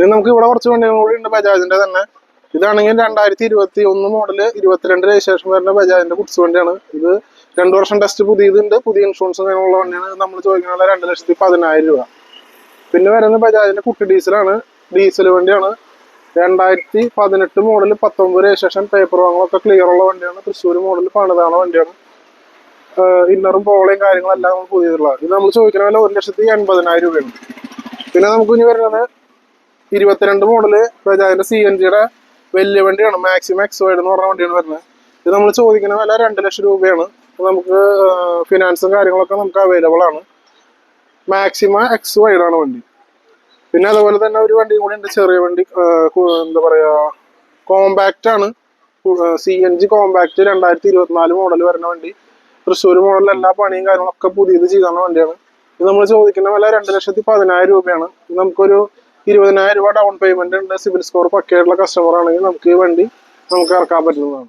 ഇനി നമുക്ക് ഇവിടെ കുറച്ച് വണ്ടികൾ കൂടി ഉണ്ട് ബജാജിന്റെ തന്നെ. ഇതാണെങ്കിൽ രണ്ടായിരത്തി ഇരുപത്തി ഒന്ന് മോഡൽ ഇരുപത്തിരണ്ട് രജിസ്ട്രേഷൻ വരുന്ന ബജാജിന്റെ ഗുഡ്സ് വണ്ടിയാണ്. ഇത് രണ്ടു വർഷം ടെസ്റ്റ് പുതിയതുണ്ട്. പുതിയ ഇൻഷുറൻസ് കാര്യങ്ങളുള്ള വണ്ടിയാണ്. നമ്മൾ ചോദിക്കാനുള്ള രണ്ട് ലക്ഷത്തി പതിനായിരം രൂപ. പിന്നെ വരുന്ന ബജാജിന്റെ കുട്ടി ഡീസലാണ് ഡീസൽ വണ്ടിയാണ്. രണ്ടായിരത്തി പതിനെട്ട് മോഡൽ പത്തൊമ്പത് രജിസ്ട്രേഷൻ പേപ്പർ വാങ്ങലൊക്കെ ക്ലിയർ ഉള്ള വണ്ടിയാണ്. തൃശ്ശൂർ മോഡൽ പണിതാണ് വണ്ടിയാണ്. ഇന്നറും പോളയും കാര്യങ്ങളെല്ലാം നമ്മൾ പുതിയതുള്ള ഇത് നമ്മൾ ചോദിക്കുന്ന ഒരു ലക്ഷത്തി എൺപതിനായിരം രൂപയാണ്. പിന്നെ നമുക്ക് ഇനി വരുന്നത് ഇരുപത്തിരണ്ട് മോഡൽ ബജാജിന്റെ സി എൻ ജിയുടെ വലിയ വണ്ടിയാണ്. മാക്സിമം എക്സ് വൈഡ് എന്ന് പറഞ്ഞ വണ്ടിയാണ് വരുന്നത്. ഇത് നമ്മൾ ചോദിക്കുന്ന വില രണ്ട് ലക്ഷം രൂപയാണ്. നമുക്ക് ഫിനാൻസും കാര്യങ്ങളൊക്കെ നമുക്ക് അവൈലബിൾ ആണ്. മാക്സിമം എക്സ് വൈഡ് ആണ് വണ്ടി. പിന്നെ അതുപോലെ തന്നെ ഒരു വണ്ടിയും കൂടി ഉണ്ട്. ചെറിയ വണ്ടി എന്താ പറയാ കോമ്പാക്റ്റ് ആണ്. സി എൻ ജി കോമ്പാക്റ്റ് രണ്ടായിരത്തി ഇരുപത്തിനാല് മോഡൽ വരുന്ന വണ്ടി. തൃശ്ശൂർ മോഡലിൽ എല്ലാ പണിയും കാര്യങ്ങളൊക്കെ പുതിയത് ചെയ്താണ് വണ്ടിയാണ്. ഇത് നമ്മൾ ചോദിക്കുന്ന വില രണ്ട് ലക്ഷത്തി പതിനായിരം രൂപയാണ്. നമുക്കൊരു ഇരുപതിനായിരം രൂപ ഡൗൺ പേയ്മെന്റ് ഉണ്ട്. സിവിൽ സ്കോർ പക്കയായിട്ടുള്ള കസ്റ്റമർ ആണെങ്കിൽ നമുക്ക് ഈ വണ്ടി നമുക്ക് ഇറക്കാൻ പറ്റുന്നതാണ്.